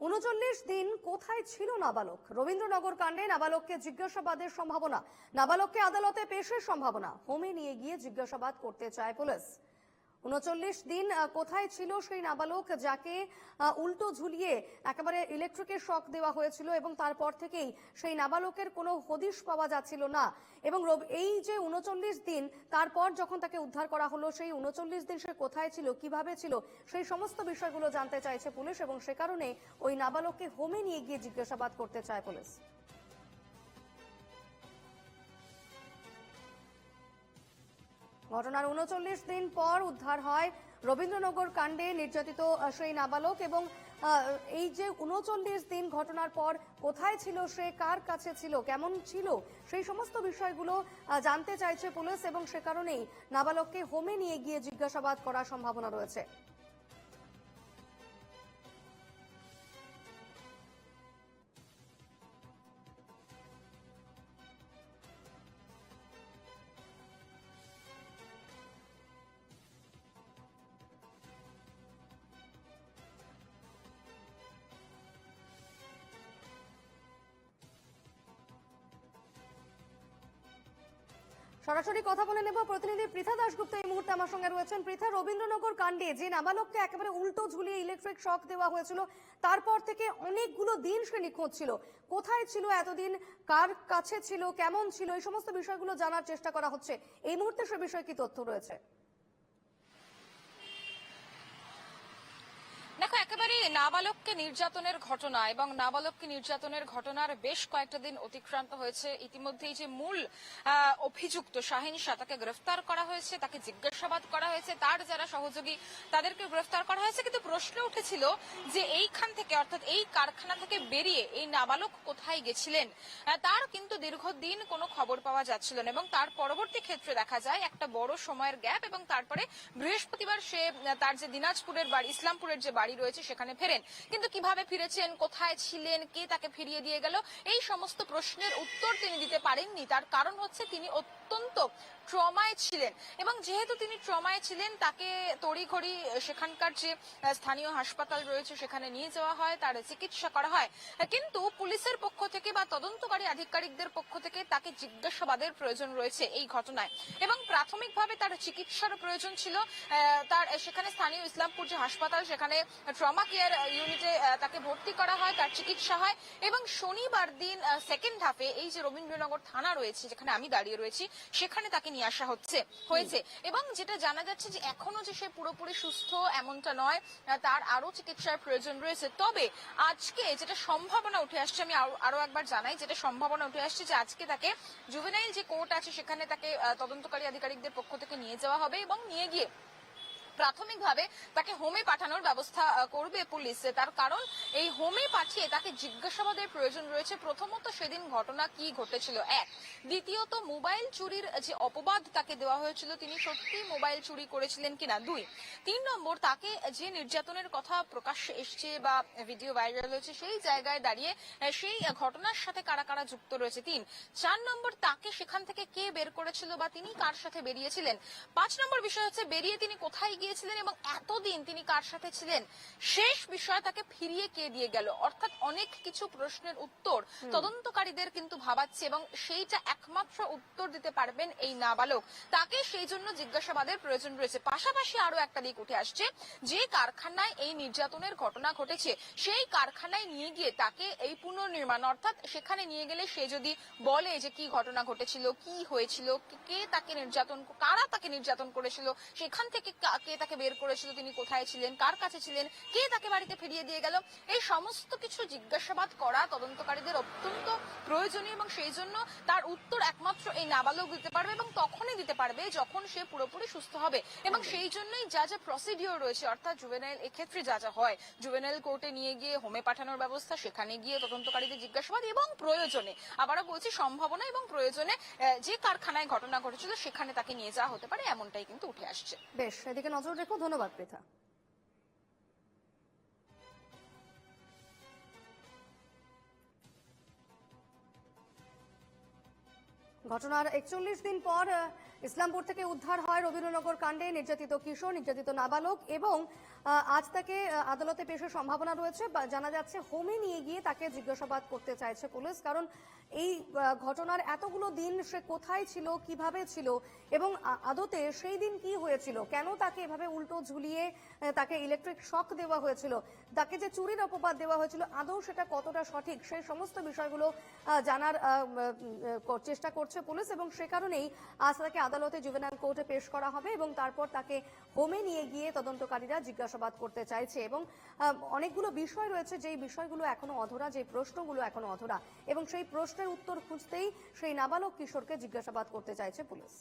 উনচল্লিশ দিন কোথায় ছিল নাবালক? রবীন্দ্রনগর কাণ্ডে নাবালককে জিজ্ঞাসাবাদের সম্ভাবনা, নাবালককে আদালতে পেশের সম্ভাবনা। হোমে নিয়ে গিয়ে জিজ্ঞাসাবাদ করতে চায় পুলিশ। উনচল্লিশ দিন কোথায় ছিল সেই নাবালক যাকে উল্টো ঝুলিয়ে একেবারে ইলেকট্রিকের শক দেওয়া হয়েছিল এবং তারপর থেকেই সেই নাবালকের কোনো হদিশ পাওয়া যাচ্ছিল না। এবং এই যে উনচল্লিশ দিন, তারপর যখন তাকে উদ্ধার করা হলো, সেই উনচল্লিশ দিন সে কোথায় ছিল, কীভাবে ছিল, সেই সমস্ত বিষয়গুলো জানতে চাইছে পুলিশ এবং সে কারণে ওই নাবালককে হোমে নিয়ে গিয়ে জিজ্ঞাসাবাদ করতে চায় পুলিশ। ঘটনার উনচল্লিশ দিন পর উদ্ধার হয় রবীন্দ্রনগর কাণ্ডে নির্যাতিত সেই নাবালক এবং এই যে উনচল্লিশ দিন ঘটনার পর কোথায় ছিল সে, কার কাছে ছিল, কেমন ছিল, সেই সমস্ত বিষয়গুলো জানতে চাইছে পুলিশ এবং সে কারণেই নাবালককে হোমে নিয়ে গিয়ে জিজ্ঞাসাবাদ করার সম্ভাবনা রয়েছে। সরাসরি কথা বলে নেব প্রতিনিধি পৃথা দাশগুপ্ত এই মুহূর্তে আমার সঙ্গে রয়েছেন। পৃথা, রবীন্দ্রনগর কাণ্ডে যে নাবালককে একেবারে উল্টো ঝুলিয়ে ইলেকট্রিক শক দেওয়া হয়েছিল, তারপর থেকে অনেকগুলো দিন সে নিখোঁজ ছিল। কোথায় ছিল, এতদিন, কার কাছে ছিল, কেমন ছিল, এই সমস্ত বিষয়গুলো জানার চেষ্টা করা হচ্ছে। এই মুহূর্তে সে বিষয়ে কি তথ্য রয়েছে? দেখো একেবারে নাবালককে নির্যাতনের ঘটনা এবং নাবালককে নির্যাতনের ঘটনার বেশ কয়েকটা দিন অতিক্রান্ত হয়েছে। ইতিমধ্যেই যে মূল অভিযুক্ত শাহিন শাহ তাকে গ্রেফতার করা হয়েছে, তাকে জিজ্ঞাসাবাদ করা হয়েছে, তার যারা সহযোগী তাদেরকে গ্রেফতার করা হয়েছে। কিন্তু প্রশ্ন উঠেছিল যে এইখান থেকে, অর্থাৎ এই কারখানা থেকে বেরিয়ে এই নাবালক কোথায় গেছিলেন? তার কিন্তু দীর্ঘদিন কোনো খবর পাওয়া যাচ্ছিল না এবং তার পরবর্তী ক্ষেত্রে দেখা যায় একটা বড় সময়ের গ্যাপ এবং তারপরে বৃহস্পতিবার সে তার যে দিনাজপুরের বাড়ি, ইসলামপুরের যে বাড়ি রয়েছে, সেখানে ফেরেন। কিন্তু কীভাবে ফিরেছেন, কোথায় ছিলেন, কে তাকে ফিরিয়ে দিয়ে গেল, এই সমস্ত প্রশ্নের উত্তর তিনি দিতে পারেননি। তার কারণ হচ্ছে তিনি অত্যন্ত ট্রমায় ছিলেন। এবং যেহেতু তিনি ট্রমায় ছিলেন, তাকে তড়িঘড়ি সেখানকার যে স্থানীয় হাসপাতাল রয়েছে, সেখানে নিয়ে যাওয়া হয়, তার চিকিৎসা করা হয়। কিন্তু পুলিশের পক্ষ থেকে বা তদন্তকারী আধিকারিকদের পক্ষ থেকে তাকে জিজ্ঞাসাবাদের প্রয়োজন রয়েছে এই ঘটনায়। এবং প্রাথমিকভাবে তার চিকিৎসার প্রয়োজন ছিল তার, সেখানে স্থানীয় ইসলামপুর যে হাসপাতাল, সেখানে ট্রমা কেয়ার ইউনিটে তাকে ভর্তি করা হয়, তার চিকিৎসা হয়। এবং শনিবার দিন সেকেন্ড হাফে এই যে রবীন্দ্রনগর থানা রয়েছে, যেখানে আমি দাঁড়িয়ে রয়েছি, সেখানে তাকে নিয়ে আসা হচ্ছে, হয়েছে। এবং যেটা জানা যাচ্ছে যে এখনও যে সে পুরোপুরি সুস্থ এমনটা নয় তার আরও চিকিৎসার প্রয়োজন রয়েছে। তবে আজকে যেটা সম্ভাবনা উঠে আসছে, আমি আরো- একবার জানাই, যেটা সম্ভাবনা উঠে আসছে যে আজকে তাকে জুভেনাইল যে কোর্ট আছে, সেখানে তাকে তদন্তকারী আধিকারিকদের পক্ষ থেকে নিয়ে যাওয়া হবে এবং নিয়ে গিয়ে প্রাথমিকভাবে তাকে হোমে পাঠানোর ব্যবস্থা করবে পুলিশ। তার কারণ, এই হোমে পাঠিয়ে তাকে জিজ্ঞাসাবাদের প্রয়োজন রয়েছে। প্রথমত সেদিন ঘটনা কি ঘটেছিল? এক, দ্বিতীয়ত, মোবাইল চুরির যে অপবাদ তাকে দেওয়া হয়েছিল, তিনি সত্যি মোবাইল চুরি করেছিলেন কিনা? দুই, তিন নম্বর, তাকে যে নির্যাতনের কথা প্রকাশ্যে এসছে বা ভিডিও ভাইরাল হয়েছে, সেই জায়গায় দাঁড়িয়ে সেই ঘটনার সাথে কারা কারা যুক্ত রয়েছে? তিন, চার নম্বর, তাকে সেখান থেকে কে বের করেছিল বা তিনি কার সাথে বেরিয়েছিলেন? পাঁচ নম্বর বিষয় হচ্ছে, বেরিয়ে তিনি কোথায় গিয়েছিলেন এবং এতদিন তিনি কার সাথে ছিলেন? শেষ বিষয় তাকে ফিরিয়ে কে দিয়ে গেল? অর্থাৎ অনেক কিছু প্রশ্নের উত্তর তদন্তকারীদের কিন্তু ভাবাচ্ছে এবং সেইটা একমাত্র উত্তর দিতে পারবেন এই নাবালক। তাকে সেই জন্য জিজ্ঞাসাবাদের প্রয়োজন রয়েছে। পাশাপাশি আরও একটা দিক উঠে আসছে। যে কারখানায় এই নির্যাতনের ঘটনা ঘটেছে সেই কারখানায় নিয়ে গিয়ে তাকে এই পুনর্নির্মাণ অর্থাৎ সেখানে নিয়ে গেলে সে যদি বলে যে কি ঘটনা ঘটেছিল কি হয়েছিল কে- তাকে নির্যাতন কারা তাকে নির্যাতন করেছিল সেখান থেকে কা- কে তাকে বের করেছিল তিনি কোথায় ছিলেন কার কাছে ছিলেন কে তাকে বাড়িতে ফিরিয়ে দিয়ে গেল এই সমস্ত কিছু জিজ্ঞাসাবাদ করা তদন্তকারীদের অত্যন্ত প্রয়োজনীয় এবং সেই জন্য তার উত্তর একমাত্র এই নাবালক দিতে পারবে এবং তখনই দিতে পারবে যখন সে পুরোপুরি সুস্থ হবে। এবং সেই জন্যই যা যা প্রসিডিওর রয়েছে অর্থাৎ জুভেনাইল এক্ষেত্রে যা যা হয় জুভেনাইল কোর্টে নিয়ে গিয়ে হোমে পাঠানোর ব্যবস্থা সেখানে গিয়ে তদন্তকারীদের জিজ্ঞাসাবাদ এবং প্রয়োজনে আবারও বলছি সম্ভাবনা এবং প্রয়োজনে যে কারখানায় ঘটনা ঘটেছিল সেখানে তাকে নিয়ে যাওয়া হতে পারে এমনটাই কিন্তু উঠে আসছে। বেশ এদিকে নজর রেখো ধন্যবাদ পৃথা। ঘটনার একচল্লিশ দিন পর ইসলামপুর থেকে উদ্ধার হয় রবীন্দ্রনগর কাণ্ডে নির্যাতিত কিশোর, নির্যাতিত নাবালক এবং আজ তাকে আদালতে পেশের সম্ভাবনা রয়েছে। জানা যাচ্ছে, হোমে নিয়ে গিয়ে তাকে জিজ্ঞাসাবাদ করতে চাইছে পুলিশ। কারণ এই ঘটনার এতগুলো দিন সে কোথায় ছিল, কীভাবে ছিল এবং আদতে সেই দিন কি হয়েছিল? কেন তাকে এভাবে উল্টো ঝুলিয়ে তাকে ইলেকট্রিক শক দেওয়া হয়েছিল? তাকে যে চুরির অপবাদ দেওয়া হয়েছিল, আদৌ সেটা কতটা সঠিক? সেই সমস্ত বিষয়গুলো জানার চেষ্টা করছে পুলিশ এবং সে কারণেই আজ তাকে আদালতে জুভেনাইল কোর্টে পেশ করা হবে এবং তারপর তাকে হোমে নিয়ে গিয়ে তদন্তকারীরা জিজ্ঞাসাবাদ করতে চাইছে এবং অনেকগুলো বিষয় রয়েছে যেই বিষয়গুলো এখনও অধরা যে প্রশ্নগুলো এখনও অধরা এবং সেই প্রশ্নের উত্তর খুঁজতেই সেই নাবালক কিশোরকে জিজ্ঞাসাবাদ করতে চাইছে পুলিশ।